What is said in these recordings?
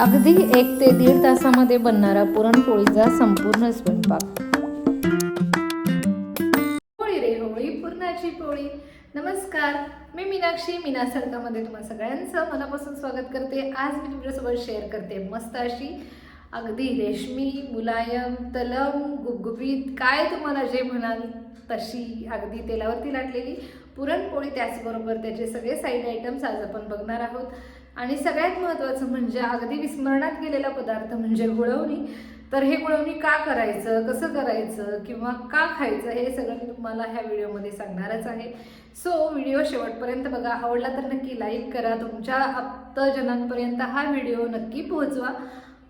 अगदी एक ते दीड तासामध्ये बनणारा पुरणपोळीचा संपूर्ण स्वयंपाक. होळी रे होळी पुरणाची पोळी. नमस्कार मी मीनाक्षी. मीना सरकामध्ये तुम्हा सगळ्यांचं मनापासून स्वागत करते. आज मी तुमच्यासोबत शेअर करते मस्त अशी अगदी रेशमी मुलायम तलम गुबगुबीत काय तुम्हाला जे म्हणाल तशी अगदी तेलावरती लाटलेली पुरणपोळी. त्याचबरोबर त्याचे सगळे साईड आयटम्स आज आपण बघणार आहोत. आणि सगळ्यात महत्त्वाचं म्हणजे अगदी विस्मरणात गेलेला पदार्थ म्हणजे गुळवणी. तर हे गुळवणी का करायचं कसं करायचं किंवा का खायचं हे सगळं मी तुम्हाला ह्या व्हिडिओमध्ये सांगणारच आहे. सो व्हिडिओ शेवटपर्यंत बघा. आवडला तर नक्की लाईक करा. तुमच्या आप्तजनांपर्यंत हा व्हिडिओ नक्की पोहोचवा.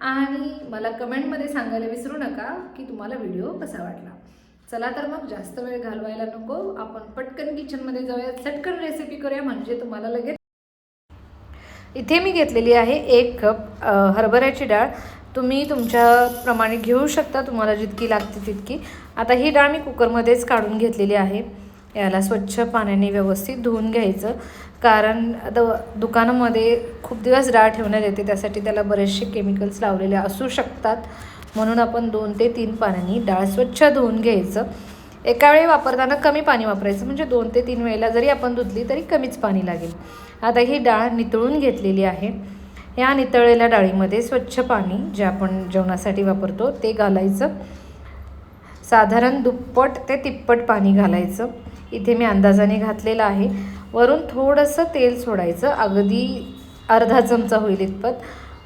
आणि मला कमेंटमध्ये सांगायला विसरू नका की तुम्हाला व्हिडिओ कसा वाटला. चला तर मग जास्त वेळ घालवायला नको. आपण पटकन किचनमध्ये जाऊया. चटकन रेसिपी करूया. म्हणजे तुम्हाला लगेच इथे मी घेतलेली आहे एक कप हरभऱ्याची डाळ. तुम्ही तुमच्याप्रमाणे घेऊ शकता तुम्हाला जितकी लागते तितकी. आता ही डाळ मी कुकरमध्येच काढून घेतलेली आहे. याला स्वच्छ पाण्याने व्यवस्थित धुवून घ्यायचं. कारण द दुकानामध्ये खूप दिवस डाळ ठेवण्यात येते त्यासाठी त्याला बरेचसे केमिकल्स लावलेले असू शकतात. म्हणून आपण दोन ते तीन पाण्याने डाळ स्वच्छ धुवून घ्यायचं. एका वेळी वापरताना कमी पाणी वापरायचं. म्हणजे दोन ते तीन वेळेला जरी आपण धुतली तरी कमीच पाणी लागेल. आता ही डाळ नितळून घेतलेली आहे. या नितळलेल्या डाळीमध्ये स्वच्छ पाणी जे आपण जेवणासाठी वापरतो ते घालायचं. साधारण दुप्पट ते तिप्पट पाणी घालायचं. इथे मी अंदाजाने घातलेलं आहे. वरून थोडंसं तेल सोडायचं. अगदी अर्धा चमचा होईल इतपत.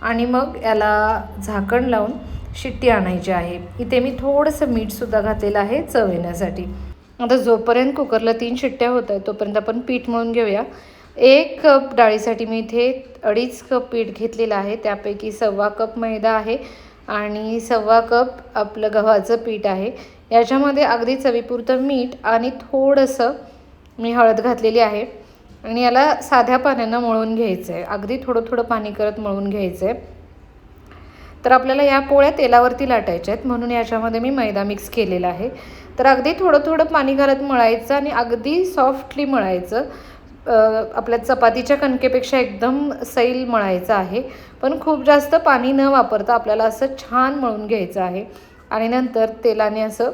आणि मग याला झाकण लावून शिट्टी आणायची आहे. इथे मी थोडंसं मीठसुद्धा घातलेलं आहे चव येण्यासाठी. आता जोपर्यंत कुकरला तीन शिट्ट्या होत आहेत तोपर्यंत आपण पीठ मळून घेऊया. एक कप डाळीसाठी मी इथे अडीच कप पीठ घेतलेलं आहे. त्यापैकी सव्वा कप मैदा आहे आणि सव्वा कप आपलं गव्हाचं पीठ आहे. याच्यामध्ये अगदी चवीपुरतं मीठ आणि थोडंसं मी हळद घातलेली आहे. आणि याला साध्या पाण्यानं मळून घ्यायचं आहे अगदी थोडं थोडं पाणी करत मळून घ्यायचं आहे तर आपल्याला या पोळ्या तेलावरती लाटायच्या आहेत. म्हणून याच्यामध्ये मी मैदा मिक्स केलेला आहे. तर अगदी थोडं थोडं पाणी घालत मळायचं आणि अगदी सॉफ्टली मळायचं. आपल्या चपातीच्या कणकेपेक्षा एकदम सैल मळायचं आहे. पण खूप जास्त पाणी न वापरता आपल्याला असं छान मळून घ्यायचं आहे. आणि नंतर तेलाने असं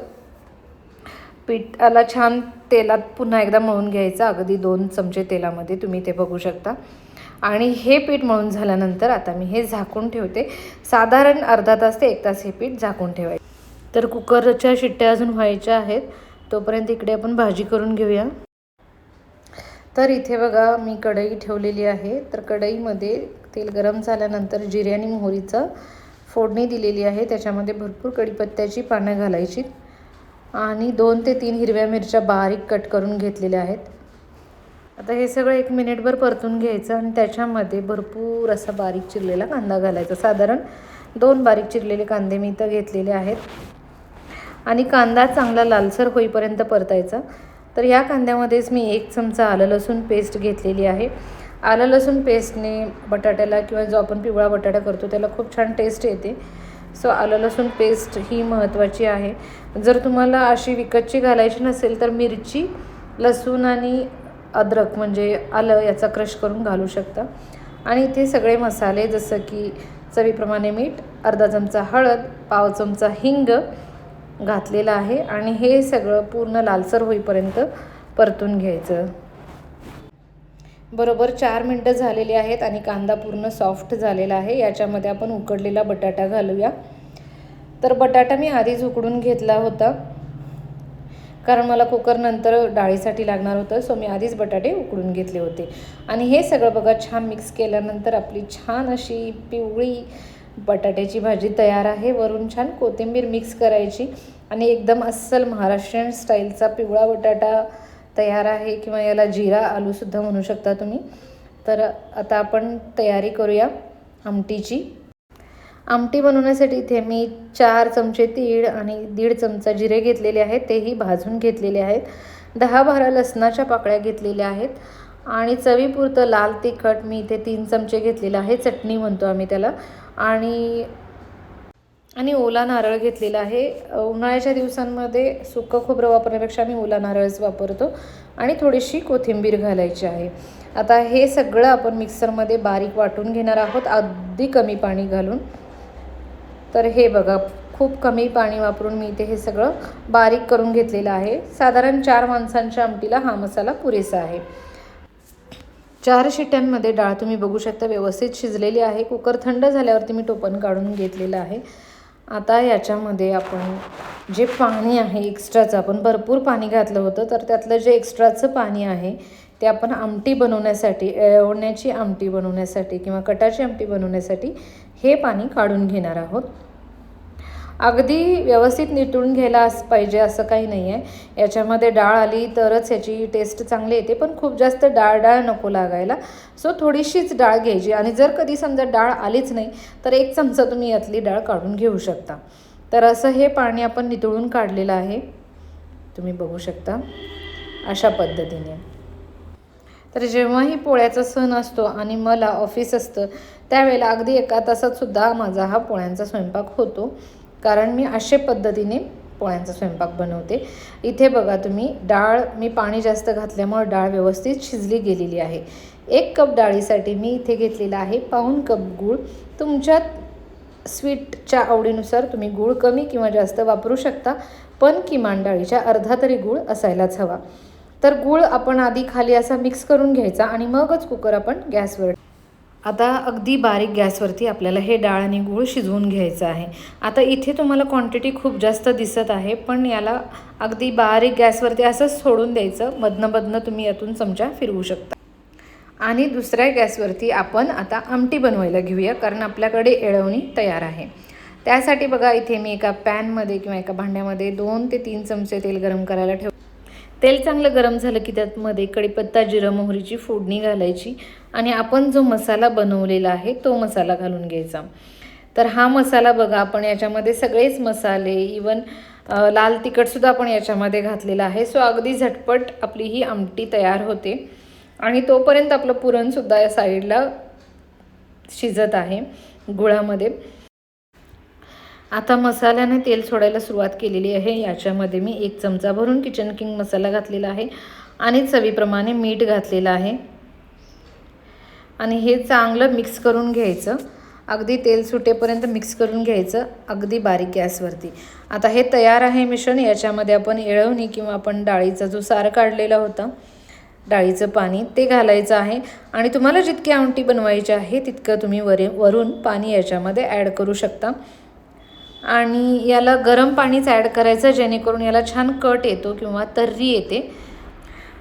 पीठाला छान तेलात पुन्हा एकदा मळून घ्यायचं. अगदी दोन चमचे तेलामध्ये. तुम्ही ते बघू शकता. आणि हे पीठ मळून झाल्यानंतर आता मी हे झाकून ठेवते. साधारण अर्धा तास ते एक तास हे पीठ झाकून ठेवायचे. तर कुकरच्या शिट्ट्या अजून व्हायच्या आहेत. तोपर्यंत इकडे आपण भाजी करून घेऊया. तर इथे बघा मी कढई ठेवलेली आहे. तर कढईमध्ये तेल गरम झाल्यानंतर जिरे आणि मोहरीचं फोडणी दिलेली आहे. त्याच्यामध्ये भरपूर कढीपत्त्याची पानं घालायची. आणि दोन ते तीन हिरव्या मिरच्या बारीक कट करून घेतलेल्या आहेत. आता हे सगळं एक मिनिटभर परतून घ्यायचं आणि त्याच्यामध्ये भरपूर असा बारीक चिरलेला कांदा घालायचा. साधारण दोन बारीक चिरलेले कांदे मी इथं घेतलेले आहेत. आणि कांदा चांगला लालसर होईपर्यंत परतायचा. तर या कांद्यामध्येच मी एक चमचा आलं लसूण पेस्ट घेतलेली आहे. आलं लसूण पेस्टने बटाट्याला किंवा जो आपण पिवळा बटाटा करतो त्याला खूप छान टेस्ट येते. सो आलं लसूण पेस्ट ही महत्त्वाची आहे. जर तुम्हाला अशी विकतची घालायची नसेल तर मिरची लसूण आणि अद्रक म्हणजे आलं याचा क्रश करून घालू शकता. आणि इथे सगळे मसाले जसं की चवीप्रमाणे मीठ अर्धा चमचा हळद पाव चमचा हिंग घातलेला आहे. आणि हे सगळं पूर्ण लालसर होईपर्यंत परतून घ्यायचं. बरोबर चार मिनटं झालेली आहेत आणि कांदा पूर्ण सॉफ्ट झालेला आहे. याच्यामध्ये आपण उकडलेला बटाटा घालूया. तर बटाटा मी आधीच उकडून घेतला होता. कारण मला कुकर नंतर डाळीसाठी लागणार होतं सो मी आधीच बटाटे उकडून घेतले होते. आणि हे सगळं बघा छान मिक्स केल्यानंतर आपली छान अशी पिवळी बटाट्याची भाजी तयार आहे. वरून छान कोथिंबीर मिक्स करायची आणि एकदम अस्सल महाराष्ट्रीयन स्टाईलचा पिवळा बटाटा तयार आहे किंवा याला जिरा आलूसुद्धा म्हणू शकता तुम्ही. तर आता आपण तयारी करूया आमटीची. आमटी बनवण्यासाठी इथे मी चार चमचे तीळ आणि दीड चमचा जिरे घेतलेले आहेत. तेही भाजून घेतलेले आहेत. दहा बारा लसणाच्या पाकळ्या घेतलेल्या आहेत. आणि चवीपुरतं लाल तिखट मी इथे तीन चमचे घेतलेलं आहे. चटणी म्हणतो आम्ही त्याला. आणि आणि ओला नारळ घेतलेला आहे. उन्हाळ्याच्या दिवसांमध्ये सुकं खोबरं वापरण्यापेक्षा आम्ही ओला नारळच वापरतो. आणि थोडीशी कोथिंबीर घालायची आहे. आता हे सगळं आपण मिक्सरमध्ये बारीक वाटून घेणार आहोत. अगदी कमी पाणी घालून. तर हे बघा खूप कमी पाणी वापरून मी इथे हे सगळं बारीक करून घेतलेलं आहे. साधारण चार माणसांच्या आमटीला हा मसाला पुरेसा आहे. चार शिट्ट्यांमध्ये डाळ तुम्ही बघू शकता व्यवस्थित शिजलेली आहे. कुकर थंड झाल्यावरती मी टोपण काढून घेतलेलं आहे. आता याच्यामध्ये आपण जे पाणी आहे एक्स्ट्राचं आपण भरपूर पाणी घातलं होतं तर त्यातलं जे एक्स्ट्राचं पाणी आहे ते आपण आमटी बनवण्यासाठी ओढण्याची आमटी बनवण्यासाठी किंवा कटाची आमटी बनवण्यासाठी हे पाणी काढून घेणार आहोत. अगदी व्यवस्थित नितळून घ्यायला अस पाहिजे असं काही नाही आहे याच्यामध्ये डाळ आली तरच याची टेस्ट चांगली येते पण खूप जास्त डाळ डाळ नको लागायला. सो थोडीशीच डाळ घ्यायची. आणि जर कधी समजा डाळ आलीच नाही तर एक चमचा तुम्ही यातली डाळ काढून घेऊ शकता. तर असं हे पाणी आपण नितळून काढलेलं आहे. तुम्ही बघू शकता. अशा पद्धतीने. तर जेव्हाही पोळ्याचा सण असतो आणि मला ऑफिस असतं त्यावेळेला अगदी एका तासातसुद्धा माझा हा पोळ्यांचा स्वयंपाक होतो. कारण मी असे पद्धतीने पोळ्यांचा स्वयंपाक बनवते. इथे बघा तुम्ही डाळ मी पाणी जास्त घातल्यामुळे डाळ व्यवस्थित शिजली गेलेली आहे. एक कप डाळीसाठी मी इथे घेतलेला आहे पाऊन कप गूळ. तुमच्यात स्वीटच्या आवडीनुसार तुम्ही गूळ कमी किंवा जास्त वापरू शकता पण किमान डाळीच्या अर्धा तरी गूळ असायलाच हवा. तर गूळ आपण आधी खाली असा मिक्स करून घ्यायचा आणि मगच कुकर आपण गॅसवर आता अगदी बारीक गॅसवरती आपल्याला हे डाळ आणि गूळ शिजवून घ्यायचं आहे. आता इथे तुम्हाला क्वांटिटी खूप जास्त दिसत आहे पण याला अगदी बारीक गॅसवरती असंच सोडून द्यायचं. मधनं मधनं तुम्ही यातून चमचा फिरवू शकता. आणि दुसऱ्या गॅसवरती आपण आता आमटी बनवायला घेऊया कारण आपल्याकडे एळवणी तयार आहे. त्यासाठी बघा इथे मी एका पॅनमध्ये किंवा एका भांड्यामध्ये दोन ते तीन चमचे तेल गरम करायला ठेव तेल चांगलं गरम झालं की त्यातमध्ये कढीपत्ता जिरं मोहरीची फोडणी घालायची आणि आपण जो मसाला बनवलेला आहे तो मसाला घालून घ्यायचा. तर हा मसाला बघा आपण याच्यामध्ये सगळेच मसाले इवन लाल तिखटसुद्धा आपण याच्यामध्ये घातलेला आहे. सो अगदी झटपट आपली ही आमटी तयार होते. आणि तोपर्यंत आपलं पुरणसुद्धा या साईडला शिजत आहे गुळामध्ये. आता मसाल्याने तेल सोडायला सुरुवात केलेली आहे. याच्यामध्ये मी एक चमचा भरून किचन किंग मसाला घातलेला आहे आणि चवीप्रमाणे मीठ घातलेलं आहे. आणि हे चांगलं मिक्स करून घ्यायचं. अगदी तेल सुटेपर्यंत मिक्स करून घ्यायचं. अगदी बारीक गॅसवरती. आता हे तयार आहे मिश्रण. याच्यामध्ये आपण येळवणी किंवा आपण डाळीचा जो सार काढलेला होता डाळीचं पाणी ते घालायचं आहे. आणि तुम्हाला जितकी आमटी बनवायची आहे तितकं तुम्ही वरे वरून पाणी याच्यामध्ये ॲड करू शकता. आणि याला गरम पाणीच ॲड करायचं जेणेकरून याला छान कट येतो किंवा तर्री येते.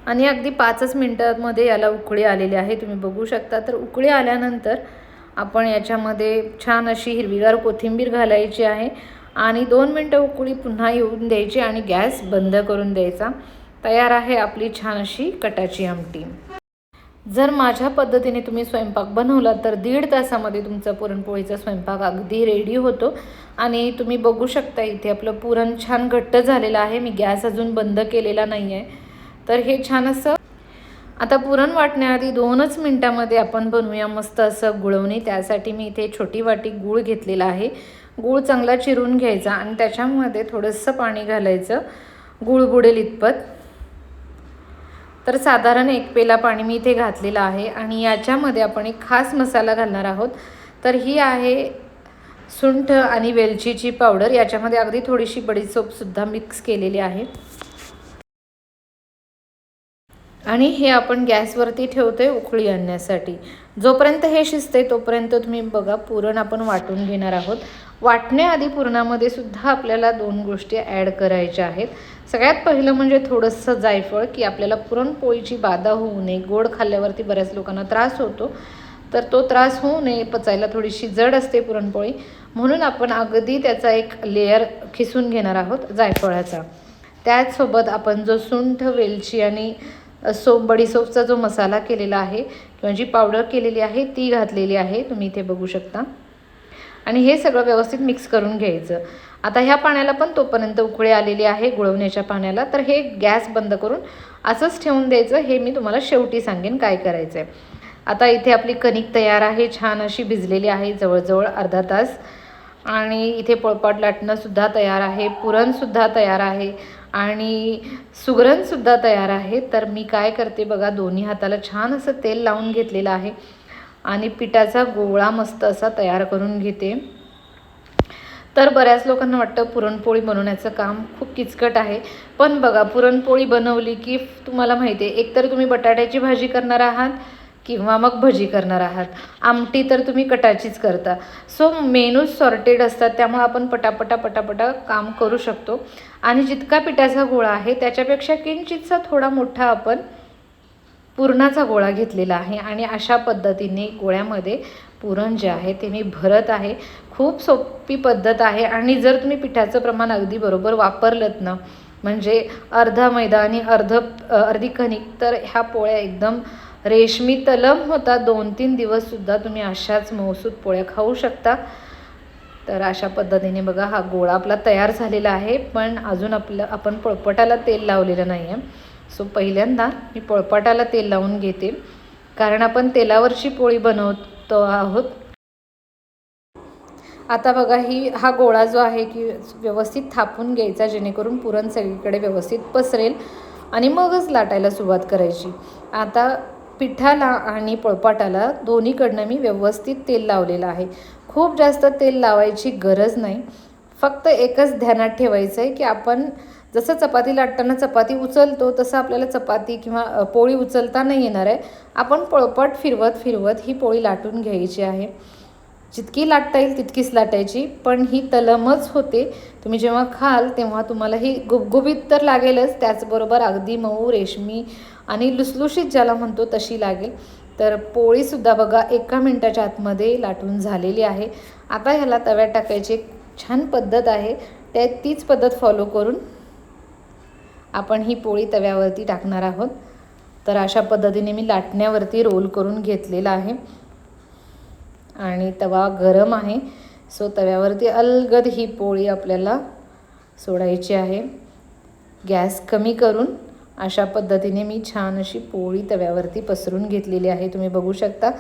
आणि अगदी पाचच मिनटामध्ये याला उकळी आलेली आहे. तुम्ही बघू शकता. तर उकळी आल्यानंतर आपण याच्यामध्ये छान अशी हिरवीगार कोथिंबीर घालायची आहे आणि दोन मिनटं उकळी पुन्हा येऊन द्यायची आणि गॅस बंद करून द्यायचा. तयार आहे आपली छान अशी कटाची आमटी. जर माझ्या पद्धतीने तुम्ही स्वयंपाक बनवला तर दीड तासामध्ये तुमचा पुरणपोळीचा स्वयंपाक अगदी रेडी होतो. आणि तुम्ही बघू शकता इथे आपलं पुरण छान घट्ट झालेलं आहे. मी गॅस अजून बंद केलेला नाही आहे तर हे छान असं आता पुरण वाटण्याआधी दोनच मिनटामध्ये आपण बनवूया मस्त असं गुळवणी. त्यासाठी मी इथे छोटी वाटी गूळ घेतलेला आहे. गूळ चांगला चिरून घ्यायचा आणि त्याच्यामध्ये थोडंसं पाणी घालायचं. गूळ बुडेल इतपत. तर साधारण एक पेला पाणी मी इथे घातलेलं आहे आणि याच्यामध्ये आपण एक खास मसाला घालणार आहोत. तर ही आहे सुंठ आणि वेलचीची पावडर याच्यामध्ये अगदी थोडीशी बडीसोपसुद्धा मिक्स केलेली आहे. आणि हे आपण गॅसवरती ठेवतोय उकळी आणण्यासाठी. जोपर्यंत हे शिजते तोपर्यंत तुम्ही बघा पुरण आपण वाटून घेणार आहोत. वाटण्याआधी पुरणामध्ये सुद्धा आपल्याला दोन गोष्टी ॲड करायच्या आहेत. सगळ्यात पहिलं म्हणजे थोडंसं जायफळ की आपल्याला पुरणपोळीची बाधा होऊ नये. गोड खाल्ल्यावरती बऱ्याच लोकांना त्रास होतो. तर तो त्रास होऊ नये पचायला थोडीशी जड असते पुरणपोळी. म्हणून आपण अगदी त्याचा एक लेयर खिसून घेणार आहोत जायफळाचा. त्याचसोबत आपण जो सुंठ वेलची आणि सोप बडीसोपचा जो मसाला केलेला आहे किंवा जी पावडर केलेली आहे ती घातलेली आहे तुम्ही इथे बघू शकता. आणि हे सगळं व्यवस्थित मिक्स करून घ्यायचं. आता ह्या पाण्याला पण तोपर्यंत उकळी आलेली आहे गुळवण्याच्या पाण्याला. तर हे गॅस बंद करून असंच ठेवून द्यायचं. हे मी तुम्हाला शेवटी सांगेन काय करायचं आहे आता इथे आपली कणिक तयार आहे छान अशी भिजलेली आहे जवळजवळ अर्धा तास. आणि इथे पोळपाट लाटणंसुद्धा तयार आहे पुरणसुद्धा तयार आहे आणि सुगरणसुद्धा तयार आहे. तर मी काय करते बघा दोन्ही हाताला छान असं तेल लावून घेतलेलं आहे आणि पिठाचा गोळा मस्त असा तयार करून घेते. तर बऱ्याच लोकांना वाटतं पुरणपोळी बनवण्याचं काम खूप किचकट आहे. पण बघा पुरणपोळी बनवली की तुम्हाला माहिती आहे एकतर तुम्ही बटाट्याची भाजी करणार आहात किंवा मग भजी करणार आहात. आमटी तर तुम्ही कटाचीच करता. सो मेनूज सॉर्टेड असतात त्यामुळे आपण पटापटा पटापटा काम करू शकतो. आणि जितका पिठाचा गोळा आहे त्याच्यापेक्षा किंचितचा थोडा मोठा आपण पुरणाचा गोळा घेतलेला आहे. आणि अशा पद्धतीने गोळ्यामध्ये पुरण जे आहे ते मी भरत आहे. खूप सोपी पद्धत आहे. आणि जर तुम्ही पिठाचं प्रमाण अगदी बरोबर वापरलं ना म्हणजे अर्धा मैदा आणि अर्ध अर्धी कणिक तर ह्या पोळ्या एकदम रेशमी तलम होता. दोन तीन दिवससुद्धा तुम्ही अशाच मौसूद पोळ्या खाऊ शकता. तर अशा पद्धतीने बघा हा गोळा आपला तयार झालेला आहे. पण अजून आपलं आपण पोळपटाला तेल लावलेलं नाही आहे सो पहिल्यांदा मी पोळपाटाला तेल लावून घेते. कारण आपण तेलावरची पोळी बनवतो आहोत. आता बघा ही हा गोळा जो आहे की व्यवस्थित थापून घ्यायचा जेणेकरून पुरण सगळीकडे व्यवस्थित पसरेल आणि मगच लाटायला सुरुवात करायची. आता पिठाला आणि पोळपाटाला दोन्हीकडनं मी व्यवस्थित तेल लावलेलं आहे. खूप जास्त तेल लावायची गरज नाही. फक्त एकच ध्यानात ठेवायचं आहे की आपण जसं चपाती लाटताना चपाती उचलतो तसं आपल्याला चपाती किंवा पोळी उचलता नाही येणार आहे. आपण पळपट फिरवत फिरवत ही पोळी लाटून घ्यायची आहे. जितकी लाटता येईल तितकीच लाटायची पण ही तलमच होते. तुम्ही जेव्हा खाल तेव्हा तुम्हाला ही गुबगुबीत तर लागेलच. त्याचबरोबर अगदी मऊ रेशमी आणि लुसलुशीत ज्याला म्हणतो तशी लागेल. तर पोळीसुद्धा बघा एका मिनटाच्या आतमध्ये लाटून झालेली आहे. आता ह्याला तव्यात टाकायची एक छान पद्धत आहे. त्या तीच पद्धत फॉलो करून आपण ही पोळी तव्यावरती टाकणार आहोत. तर अशा पद्धतीने मी लाटण्यावरती रोल करून घेतलेला आहे. आणि तवा गरम आहे. सो तव्यावरती अलगद ही पोळी आपल्याला सोडायची आहे. गॅस कमी करून अशा पद्धतीने मी छान अशी पोळी तव्यावरती पसरून घेतलेली आहे. तुम्ही बघू शकता.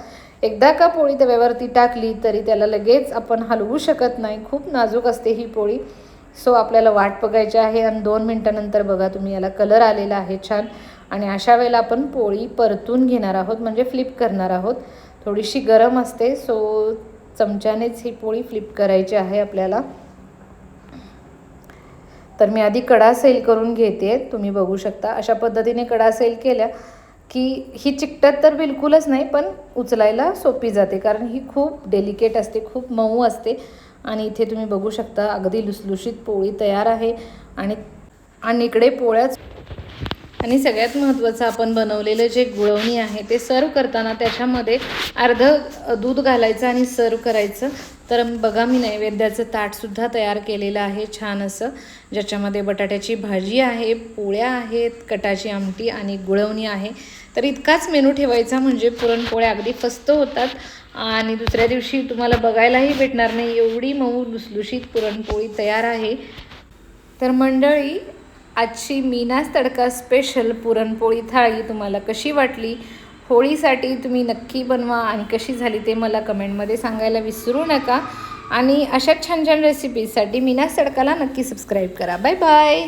एकदा का पोळी तव्यावरती टाकली तरी त्याला लगेच आपण हलवू शकत नाही. खूप नाजूक असते ही पोळी. सो आपल्याला वाट बघायची आहे आणि दोन मिनटानंतर बघा तुम्ही याला कलर आलेला आहे छान. आणि अशा वेळेला आपण पोळी परतून घेणार आहोत म्हणजे फ्लिप करणार आहोत. थोडीशी गरम असते सो चमच्यानेच ही पोळी फ्लिप करायची आहे आपल्याला. तर मी आधी कडा सेल करून घेते. तुम्ही बघू शकता. अशा पद्धतीने कडा सेल केल्या की ही चिकटत तर बिलकुलच नाही पण उचलायला सोपी जाते. कारण ही खूप डेलिकेट असते खूप मऊ असते. आणि इथे तुम्ही बघू शकता अगदी लुसलुशीत पोळी तयार आहे. आणि आणि इकडे पोळ्याच आणि सगळ्यात महत्त्वाचं आपण बनवलेलं जे गुळवणी आहे ते सर्व करताना त्याच्यामध्ये अर्ध दूध घालायचं आणि सर्व करायचं. तर बघा मी नैवेद्याचं ताटसुद्धा तयार केलेलं आहे छान असं. ज्याच्यामध्ये बटाट्याची भाजी आहे पोळ्या आहेत कटाची आमटी आणि गुळवणी आहे. तर इतकाच मेनू ठेवायचा म्हणजे पुरणपोळ्या अगदी फस्त होतात. आणि दुसऱ्या दिवशी तुम्हाला बघायलाही भेटणार नाही एवढी मऊ लुसलुशीत पुरणपोळी तयार आहे. तर मंडळी आजची मीनाच तडका स्पेशल पुरणपोळी थाळी तुम्हाला कशी वाटली? होळीसाठी तुम्ही नक्की बनवा आणि कशी झाली ते मला कमेंटमध्ये सांगायला विसरू नका. आणि अशा छान छान रेसिपीजसाठी मीना सडकाला नक्की सबस्क्राईब करा. Bye bye